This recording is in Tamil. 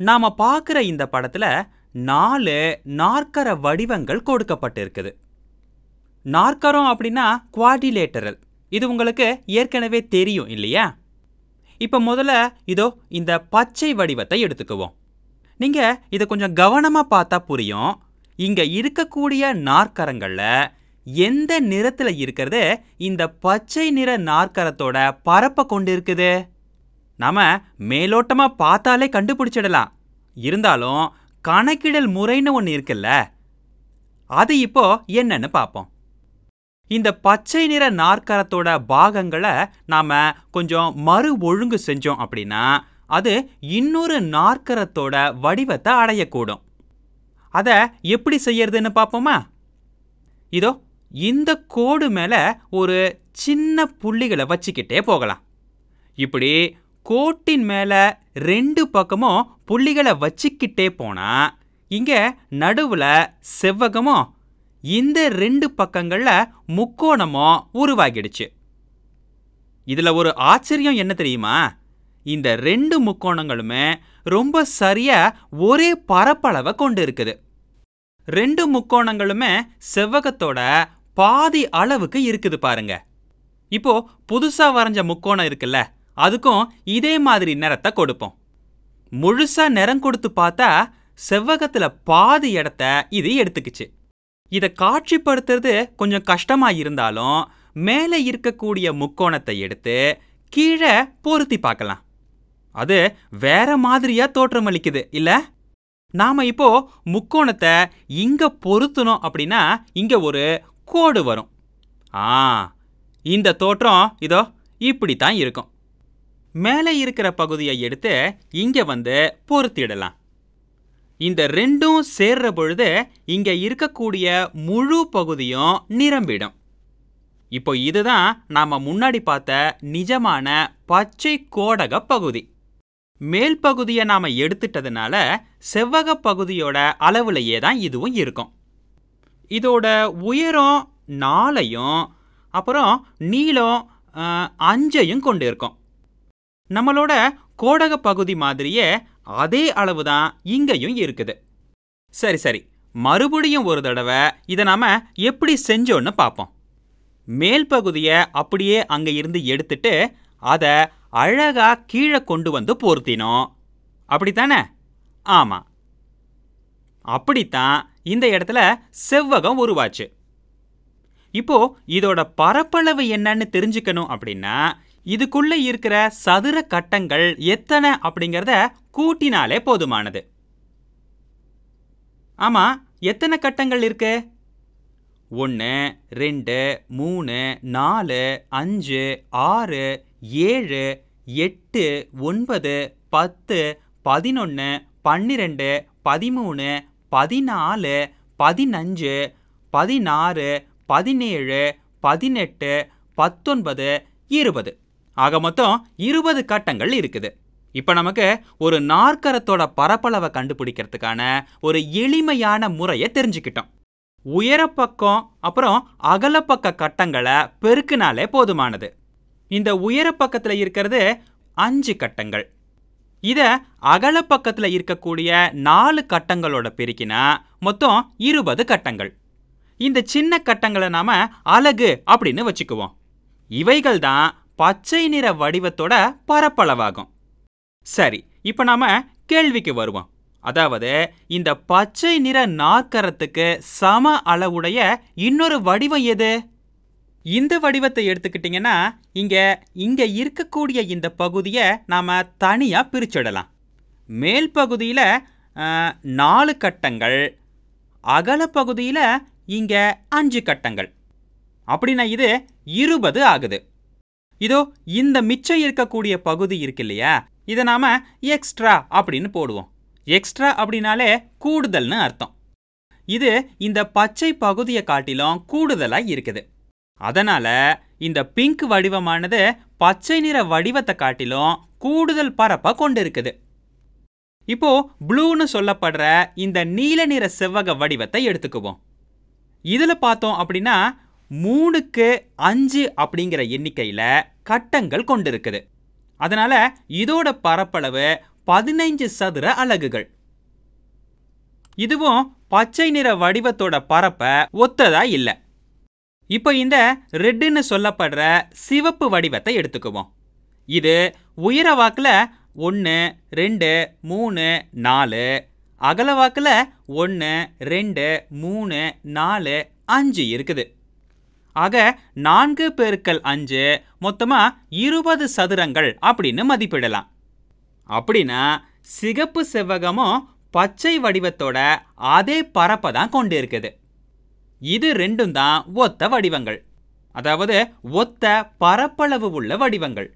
நாம பார்க்குற இந்த படத்துல நாலு நாற்கர வடிவங்கள் கொடுக்கப்பட்டிருக்குது. நாற்கரம் அப்படின்னா குவாடிலேட்டரல் இது உங்களுக்கு ஏற்கனவே தெரியும் இல்லையா? இப்போ முதல்ல இதோ இந்த பச்சை வடிவத்தை எடுத்துக்குவோம். நீங்கள் இதை கொஞ்சம் கவனமாக பார்த்தா புரியும். இங்கே இருக்கக்கூடிய நாற்கரங்களில் எந்த நிறத்தில் இருக்கிறது? இந்த பச்சை நிற நாற்கரத்தோட பரப்பை கொண்டு இருக்குது நாம மேலோட்டமா பார்த்தாலே கண்டுபிடிச்சிடலாம். இருந்தாலும் கணக்கிடல் முறைன்னு ஒன்று இருக்குல்ல? அது இப்போ என்னன்னு பார்ப்போம். இந்த பச்சை நிற நாற்கரத்தோட பாகங்களை நாம கொஞ்சம் மறு ஒழுங்கு செஞ்சோம் அப்படின்னா அது இன்னொரு நாற்கரத்தோட வடிவத்தை அடையக்கூடும். அதை எப்படி செய்யறதுன்னு பார்ப்போமா? இதோ இந்த கோடு மேலே ஒரு சின்ன புள்ளிகளை வச்சுக்கிட்டே போகலாம். இப்படி கோட்டின் மேலே ரெண்டு பக்கமும் புள்ளிகளை வச்சுக்கிட்டே போனா இங்கே நடுவில் செவ்வகமும் இந்த ரெண்டு பக்கங்களில் முக்கோணமும் உருவாகிடுச்சு. இதில் ஒரு ஆச்சரியம் என்ன தெரியுமா? இந்த ரெண்டு முக்கோணங்களுமே ரொம்ப சரியா ஒரே பரப்பளவை கொண்டு இருக்குது ரெண்டு முக்கோணங்களுமே செவ்வகத்தோட பாதி அளவுக்கு இருக்குது பாருங்க. இப்போ புதுசா வரைஞ்ச முக்கோணம் இருக்குல்ல அதுக்கும் இதே மாதிரி நிறத்தை கொடுப்போம். முழுசா நிறம் கொடுத்து பார்த்தா செவ்வகத்துல பாதி இடத்த இது எடுத்துக்கிச்சு. இதை காட்சிப்படுத்துறது கொஞ்சம் கஷ்டமா இருந்தாலும் மேலே இருக்கக்கூடிய முக்கோணத்தை எடுத்து கீழே பொருத்தி பார்க்கலாம். அது வேற மாதிரியா தோற்றமளிக்குது இல்ல? நாம இப்போ முக்கோணத்தை இங்க பொருத்தணும் அப்படின்னா இங்க ஒரு கோடு வரும். ஆ இந்த தோற்றம் இதோ இப்படி தான் இருக்கும். மேலே இருக்கிற பகுதியை எடுத்து இங்கே வந்து பொருத்திடலாம். இந்த ரெண்டும் சேர்ற பொழுது இங்கே இருக்கக்கூடிய முழு பகுதியும் நிரம்பிடும். இப்போ இதுதான் நாம் முன்னாடி பார்த்த நிஜமான பச்சை கோடக பகுதி. மேல் பகுதியை நாம் எடுத்துட்டதுனால செவ்வக பகுதியோட அளவுலையே தான் இதுவும் இருக்கும். இதோட உயரம் நாலையும் அப்புறம் நீளம் அஞ்சையும் கொண்டு இருக்கும் நம்மளோட கோடக பகுதி மாதிரியே அதே அளவு தான் இங்கேயும் இருக்குது. சரி சரி. மறுபடியும் ஒரு தடவை இதை நாம் எப்படி செஞ்சோன்னு பார்ப்போம். மேல் பகுதியை அப்படியே அங்கே இருந்து எடுத்துட்டு அதை அழகாக கீழே கொண்டு வந்து பொருத்தினோம். அப்படித்தானே? ஆமாம் அப்படித்தான் இந்த இடத்துல செவ்வகம் உருவாச்சு. இப்போ இதோட பரப்பளவு என்னன்னு தெரிஞ்சுக்கணும் அப்படின்னா இதுக்குள்ள இருக்கிற சதுர கட்டங்கள் எத்தனை அப்படிங்கிறத கூட்டினாலே போதுமானது. ஆமாம் எத்தனை கட்டங்கள் இருக்கு? ஒன்று ரெண்டு மூணு நாலு அஞ்சு ஆறு ஏழு எட்டு ஒன்பது பத்து பதினொன்று பன்னிரெண்டு பதிமூணு பதினாலு பதினஞ்சு பதினாறு பதினேழு பதினெட்டு பத்தொன்பது இருபது. ஆக மொத்தம் இருபது கட்டங்கள் இருக்குது. இப்போ நமக்கு ஒரு நாற்கரத்தோட பரப்பளவை கண்டுபிடிக்கிறதுக்கான ஒரு எளிமையான முறையை தெரிஞ்சுக்கிட்டோம். உயரப்பக்கம் அப்புறம் அகலப்பக்க கட்டங்களை பெருக்கினாலே போதுமானது. இந்த உயரப்பக்கத்தில் இருக்கிறது அஞ்சு கட்டங்கள். இதை அகலப்பக்கத்தில் இருக்கக்கூடிய நாலு கட்டங்களோட பெருக்கினா மொத்தம் இருபது கட்டங்கள். இந்த சின்ன கட்டங்களை நாம அழகு அப்படின்னு வச்சுக்குவோம். இவைகள் தான் பச்சை நிற வடிவத்தோட பரப்பளவாகும். சரி இப்போ நாம கேள்விக்கு வருவோம். அதாவது இந்த பச்சை நிற நாற்கரத்துக்கு சம அளவுடைய இன்னொரு வடிவம் எது? இந்த வடிவத்தை எடுத்துக்கிட்டிங்கன்னா இங்க இங்க இருக்கக்கூடிய இந்த பகுதியை நாம தனியா பிரிச்சிடலாம். மேல் பகுதியில நாலு கட்டங்கள் அகல பகுதியில இங்க அஞ்சு கட்டங்கள். அப்படின்னா இது இருபது ஆகுது. இதோ இந்த மிச்சம் இருக்கக்கூடிய பகுதி இருக்கு இல்லையா? இதை நாம் எக்ஸ்ட்ரா அப்படின்னு போடுவோம். எக்ஸ்ட்ரா அப்படின்னாலே கூடுதல்னு அர்த்தம். இது இந்த பச்சை பகுதியை காட்டிலும் கூடுதலாக இருக்குது. அதனால் இந்த பிங்க் வடிவமானது பச்சை நிற வடிவத்தை காட்டிலும் கூடுதல் பரப்பை கொண்டு இருக்குது இப்போ ப்ளூன்னு சொல்லப்படுற இந்த நீல நிற செவ்வக வடிவத்தை எடுத்துக்குவோம். இதில் பார்த்தோம் அப்படின்னா மூணுக்கு அஞ்சு அப்படிங்கிற எண்ணிக்கையில் கட்டங்கள் கொண்டிருக்குது. அதனால் இதோட பரப்பளவு பதினைஞ்சு சதுர அலகுகள். இதுவும் பச்சை நிற வடிவத்தோட பரப்பை ஒத்ததா இல்லை. இப்போ இந்த ரெட்டுன்னு சொல்லப்படுற சிவப்பு வடிவத்தை எடுத்துக்குவோம். இது உயர வாக்கில் ஒன்று ரெண்டு மூணு நாலு அகல வாக்கில் ஒன்று ரெண்டு மூணு நாலு அஞ்சு இருக்குது. ஆக நான்கு பெருக்கல் அஞ்சு மொத்தமாக இருபது சதுரங்கள் அப்படின்னு மதிப்பிடலாம். அப்படின்னா சிகப்பு செவ்வகமும் பச்சை வடிவத்தோட அதே பரப்பை தான் கொண்டு இருக்குது இது ரெண்டும் தான் ஒத்த வடிவங்கள். அதாவது ஒத்த பரப்பளவு உள்ள வடிவங்கள்.